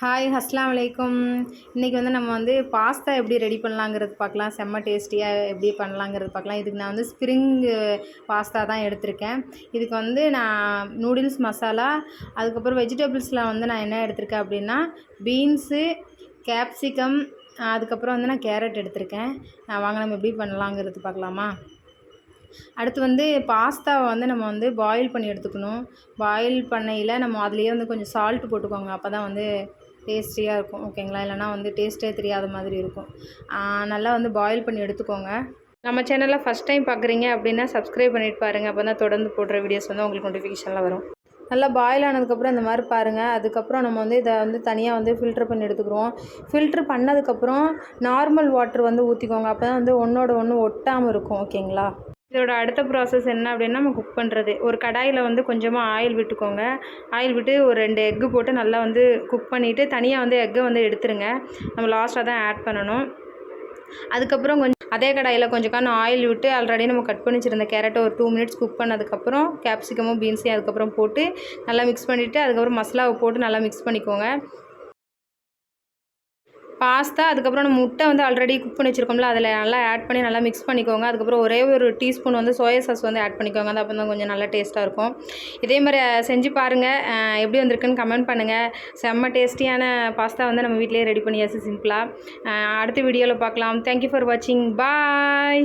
Hi அஸ்லாம் வலைக்கும் இன்றைக்கி வந்து நம்ம வந்து பாஸ்தா எப்படி ரெடி பண்ணலாங்கிறது பார்க்கலாம். செம்ம டேஸ்டியாக எப்படி பண்ணலாங்கிறது பார்க்கலாம். இதுக்கு நான் வந்து ஸ்ப்ரிங் பாஸ்தா தான் எடுத்திருக்கேன். இதுக்கு வந்து நான் நூடுல்ஸ் மசாலா அதுக்கப்புறம் வெஜிடபிள்ஸில் வந்து நான் என்ன எடுத்திருக்கேன் அப்படின்னா பீன்ஸு கேப்சிகம் அதுக்கப்புறம் வந்து நான் கேரட் எடுத்திருக்கேன். நான் வாங்க நம்ம எப்படி பண்ணலாங்கிறது பார்க்கலாமா? அடுத்து வந்து பாஸ்தாவை வந்து நம்ம வந்து பாயில் பண்ணி எடுத்துக்கணும். பாயில் பண்ணையில் நம்ம அதுலேயே வந்து கொஞ்சம் சால்ட் போட்டுக்கோங்க. அப்போ தான் வந்து டேஸ்டியாக இருக்கும். ஓகேங்களா இல்லைனா வந்து டேஸ்ட்டே தெரியாத மாதிரி இருக்கும். நல்லா வந்து பாயில் பண்ணி எடுத்துக்கோங்க. நம்ம சேனலில் ஃபஸ்ட் டைம் பார்க்குறீங்க அப்படின்னா சப்ஸ்கிரைப் பண்ணிட்டு பாருங்கள் அப்போ தான் தொடர்ந்து போடுற வீடியோஸ் வந்து உங்களுக்கு நோட்டிஃபிகேஷனில் வரும். நல்லா பாயில் ஆனதுக்கப்புறம் இந்த மாதிரி பாருங்கள் அதுக்கப்புறம் நம்ம வந்து இதை வந்து தனியாக வந்து ஃபில்ட்ரு பண்ணி எடுத்துக்கிறோம். ஃபில்ட்ரு பண்ணதுக்கப்புறம் நார்மல் வாட்டர் வந்து ஊற்றிக்கோங்க அப்போ தான் வந்து ஒன்றோட ஒன்று ஒட்டாமல் இருக்கும். ஓகேங்களா இதோட அடுத்த ப்ராசஸ் என்ன அப்படின்னா நம்ம குக் பண்ணுறது ஒரு கடாயில் வந்து கொஞ்சமாக ஆயில் விட்டுக்கோங்க. ஆயில் விட்டு ஒரு ரெண்டு எக்கு போட்டு நல்லா வந்து குக் பண்ணிவிட்டு தனியாக வந்து எக்கை வந்து எடுத்துருங்க. நம்ம லாஸ்ட்டாக தான் ஆட் பண்ணணும். அதுக்கப்புறம் கொஞ்சம் அதே கடாயில் கொஞ்சம் கான ஆயில் விட்டு ஆல்ரெடி நம்ம கட் பண்ணி வச்சுருந்த கேரட்டை ஒரு டூ மினிட்ஸ் குக் பண்ணதுக்கப்புறம் கேப்சிகமும் பீன்ஸையும் அதுக்கப்புறம் போட்டு நல்லா மிக்ஸ் பண்ணிவிட்டு அதுக்கப்புறம் மசாலாவை போட்டு நல்லா மிக்ஸ் பண்ணிக்கோங்க. பாஸ்தா அதுக்கப்புறம் நம்ம முட்டை வந்து ஆல்ரெடி குக் பண்ணி வச்சுருக்கோம்ல அதில் நல்லா ஆட் பண்ணி நல்லா மிக்ஸ் பண்ணிக்கோங்க. அதுக்கப்புறம் ஒரே ஒரு டீஸ்பூன் வந்து சோயா சாஸ் வந்து ஆட் பண்ணிக்கோங்க. அது அப்போ கொஞ்சம் நல்லா டேஸ்ட்டாக இருக்கும். இதே மாதிரி செஞ்சு பாருங்கள் எப்படி வந்திருக்குன்னு கமெண்ட் பண்ணுங்கள் செம்ம டேஸ்டியான பாஸ்தா வந்து நம்ம வீட்டிலேயே ரெடி பண்ணியாச்சு சிம்பிளாக அடுத்த வீடியோவில் பார்க்கலாம். தேங்க்யூ ஃபார் வாட்சிங் பாய்